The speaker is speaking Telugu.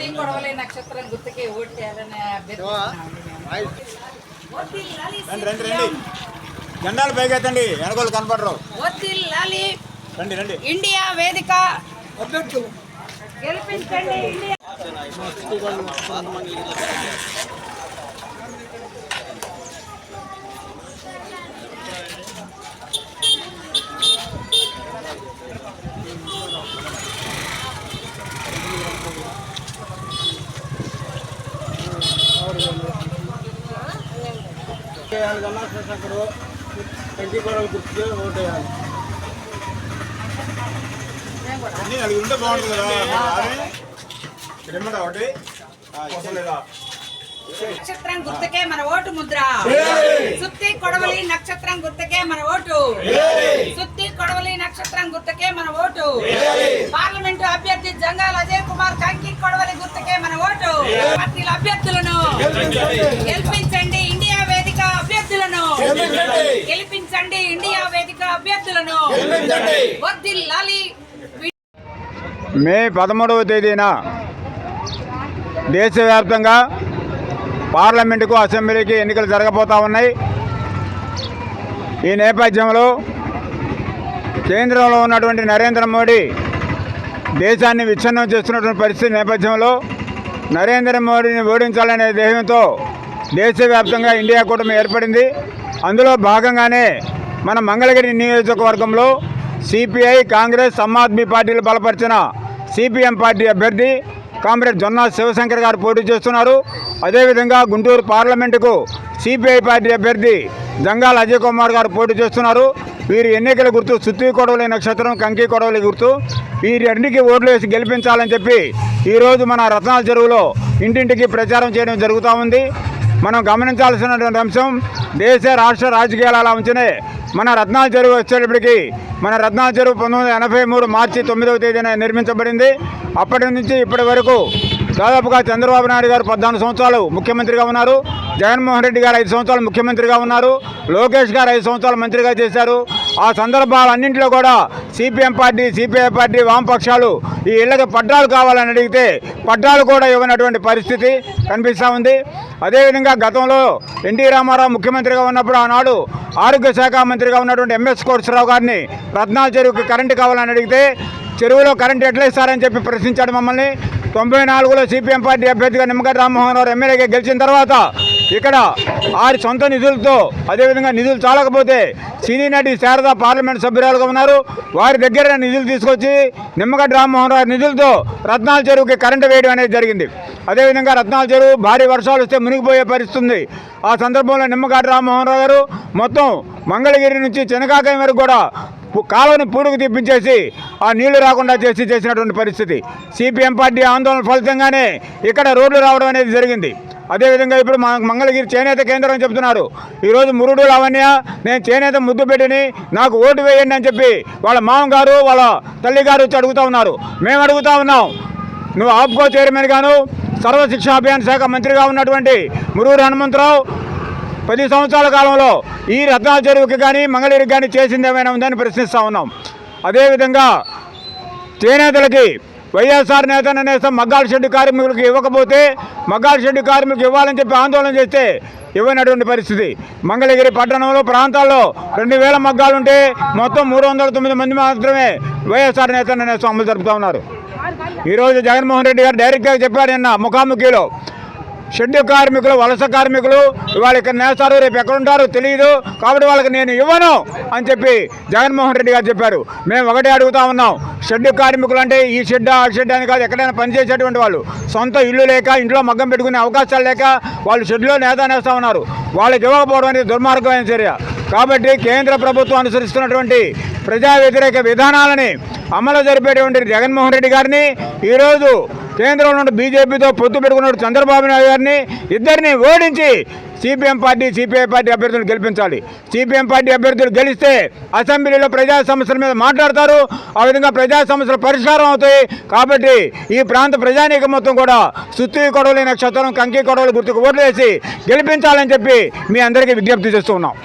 సుత్తి కొడవలి నక్షత్రం గుర్తుకే మేము. వర్ధిల్లాలి రండి రండి రండి. జెండాలు పైకెత్తండి వెనకోళ్ళు కనపడరు. రండి రండి. ఇండియా వేదిక. గెలిపించండి ఇండియా. వేయాలి గన్నాశంకరు కంటి కొడలు గుర్తుకే ఓటేయాలి. నలుగురు ఉంటే బాగుంటుంది కదా ఒకటి. నక్షత్రం గుర్తుకే మన ఓటు ముద్ర. సుత్తి కొడవలి నక్షత్రం గుర్తుకే మన ఓటు. సుత్తి కొడవలి నక్షత్రం గుర్తుకే మన ఓటు. పార్లమెంటు అభ్యర్థి జంగాల అజయ్ కుమార్ కంకి కొడవలి గుర్తుకే మన ఓటు. పార్టీల అభ్యర్థులను గెలిపించండి ఇండియా వేదిక అభ్యర్థులను గెలిపించండి ఇండియా వర్ధిల్లాలి. మే పదమూడవ తేదీన దేశవ్యాప్తంగా పార్లమెంటుకు అసెంబ్లీకి ఎన్నికలు జరగబోతా ఉన్నాయి. ఈ నేపథ్యంలో కేంద్రంలో ఉన్నటువంటి నరేంద్ర మోడీ దేశాన్ని విచ్ఛిన్నం చేస్తున్నటువంటి పరిస్థితి నేపథ్యంలో నరేంద్ర మోడీని ఓడించాలనే ధ్యేయంతో దేశవ్యాప్తంగా ఇండియా కూటమి ఏర్పడింది. అందులో భాగంగానే మన మంగళగిరి నియోజకవర్గంలో సిపిఐ కాంగ్రెస్ సమ్ ఆద్మీ పార్టీలు బలపరిచిన సిపిఎం పార్టీ అభ్యర్థి కామ్రేడ్ జొన్నా శివశంకర్ గారు పోటీ చేస్తున్నారు. అదేవిధంగా గుంటూరు పార్లమెంటుకు సిపిఐ పార్టీ అభ్యర్థి జంగాల అజయ్ కుమార్ గారు పోటీ చేస్తున్నారు. వీరి ఎన్నికల గుర్తు సుత్తి కొడవలి నక్షత్రం కంకి కొడవలి గుర్తు. వీరి ఓట్లు వేసి గెలిపించాలని చెప్పి ఈరోజు మన రత్నాల చెరువులో ఇంటింటికి ప్రచారం చేయడం జరుగుతూ ఉంది. మనం గమనించాల్సినటువంటి అంశం దేశ రాష్ట్ర రాజకీయాల అంచనే మన రత్నాల చెరువు వచ్చేటప్పటికి మన రత్నాల చెరువు పంతొమ్మిది ఎనభై మూడు మార్చి తొమ్మిదవ తేదీన నిర్మించబడింది. అప్పటి నుంచి ఇప్పటి వరకు దాదాపుగా చంద్రబాబు నాయుడు గారు పద్నాలుగు సంవత్సరాలు ముఖ్యమంత్రిగా ఉన్నారు. జగన్మోహన్ రెడ్డి గారు ఐదు సంవత్సరాలు ముఖ్యమంత్రిగా ఉన్నారు. లోకేష్ గారు ఐదు సంవత్సరాలు మంత్రిగా చేశారు. ఆ సందర్భాలన్నింటిలో కూడా సిపిఎం పార్టీ సిపిఐ పార్టీ వామపక్షాలు ఈ ఇళ్ళకు పట్టాలు కావాలని అడిగితే పట్టాలు కూడా ఇవ్వనటువంటి పరిస్థితి కనిపిస్తూ ఉంది. అదేవిధంగా గతంలో ఎన్టీ రామారావు ముఖ్యమంత్రిగా ఉన్నప్పుడు ఆనాడు ఆరోగ్య శాఖ మంత్రిగా ఉన్నటువంటి ఎంఎస్ కోటేశ్వరరావు గారిని రత్నాల చెరువుకి కరెంటు కావాలని అడిగితే చెరువులో కరెంటు ఎట్లా ఇస్తారని చెప్పి ప్రశ్నించాడు మమ్మల్ని. తొంభై నాలుగులో సిపిఎం పార్టీ అభ్యర్థిగా నిమ్మగడ్డ రామ్మోహన్ రావు ఎమ్మెల్యేగా గెలిచిన తర్వాత ఇక్కడ వారి సొంత నిధులతో అదేవిధంగా నిధులు చాలకపోతే సినీ నటి శారద పార్లమెంట్ సభ్యురాలుగా ఉన్నారు. వారి దగ్గర నిధులు తీసుకొచ్చి నిమ్మగడ్డ రామ్మోహన్ రావు నిధులతో రత్నాల చెరువుకి కరెంటు వేయడం అనేది జరిగింది. అదేవిధంగా రత్నాల చెరువు భారీ వర్షాలు వస్తే మునిగిపోయే పరిస్థితి ఉంది. ఆ సందర్భంలో నిమ్మగడ్డ రామ్మోహన్ రావు గారు మొత్తం మంగళగిరి నుంచి చెనకాకాయం వరకు కూడా పు- కాలువని పూడుకు తెప్పించేసి ఆ నీళ్ళు రాకుండా చేసి చేసినటువంటి పరిస్థితి. సిపిఎం పార్టీ ఆందోళన ఫలితంగానే ఇక్కడ రోడ్లు రావడం అనేది జరిగింది. అదేవిధంగా ఇప్పుడు మా మంగళగిరి చేనేత కేంద్రం అని చెప్తున్నారు. ఈరోజు మురుడు లావణ్య నేను చేనేత ముద్దు పెట్టిని నాకు ఓటు వేయండి అని చెప్పి వాళ్ళ మామగారు వాళ్ళ తల్లి గారు వచ్చి అడుగుతూ ఉన్నారు. మేము అడుగుతా ఉన్నాం. నువ్వు ఆప్కో చైర్మన్ గాను సర్వశిక్షా అభియాన్ శాఖ మంత్రిగా ఉన్నటువంటి మురూరు హనుమంతరావు పది సంవత్సరాల కాలంలో ఈ రత్నాల చెరువుకి కానీ మంగళగిరికి కానీ చేసింది ఏమైనా ఉందని ప్రశ్నిస్తూ ఉన్నాం. అదేవిధంగా చేనేతలకి వైఎస్ఆర్ నేతను నేస్తం మగ్గాల షెడ్డు కార్మికులకు ఇవ్వకపోతే మగ్గాల షెడ్డు కార్మికులకు ఇవ్వాలని చెప్పి ఆందోళన చేస్తే ఇవ్వనటువంటి పరిస్థితి. మంగళగిరి పట్టణంలో ప్రాంతాల్లో రెండు వేల మగ్గాలుంటే మొత్తం మూడు వందల తొమ్మిది మంది మాత్రమే వైఎస్ఆర్ నేతను నేస్తం అమలు జరుపుతూ ఉన్నారు. ఈరోజు జగన్మోహన్ రెడ్డి గారు డైరెక్ట్గా చెప్పారు నిన్న ముఖాముఖిలో. షెడ్యూల్ కార్మికులు వలస కార్మికులు ఇవాళ ఇక్కడ నేస్తారు రేపు ఎక్కడుంటారు తెలియదు కాబట్టి వాళ్ళకి నేను ఇవ్వను అని చెప్పి జగన్మోహన్ రెడ్డి గారు చెప్పారు. మేము ఒకటే అడుగుతా ఉన్నాం. షెడ్యూ కార్మికులు అంటే ఈ షెడ్ ఆ షెడ్ అని కాదు ఎక్కడైనా పనిచేసేటువంటి వాళ్ళు. సొంత ఇల్లు లేక ఇంట్లో మగ్గం పెట్టుకునే అవకాశాలు లేక వాళ్ళు షెడ్లో నేత నేస్తా ఉన్నారు. వాళ్ళకి ఇవ్వకపోవడం అనేది దుర్మార్గమైన చర్య. కాబట్టి కేంద్ర ప్రభుత్వం అనుసరిస్తున్నటువంటి ప్రజా వ్యతిరేక విధానాలని అమలు జరిపేటువంటి జగన్మోహన్ రెడ్డి గారిని ఈరోజు కేంద్రంలో ఉన్న బీజేపీతో పొత్తు పెట్టుకున్న చంద్రబాబు నాయుడు గారిని. ఇద్దరిని ఓడించి సిపిఎం పార్టీ సిపిఐ పార్టీ అభ్యర్థులు గెలిపించాలి. సిపిఎం పార్టీ అభ్యర్థులు గెలిస్తే అసెంబ్లీలో ప్రజా సమస్యల మీద మాట్లాడతారు. ఆ విధంగా ప్రజా సమస్యలు పరిష్కారం అవుతాయి. కాబట్టి ఈ ప్రాంత ప్రజానీకం మొత్తం కూడా సుత్తి కొడవలి నక్షత్రం కంకి కొడవలి గుర్తుకు ఓట్లు వేసి గెలిపించాలని చెప్పి మీ అందరికీ విజ్ఞప్తి చేస్తూ ఉన్నాం.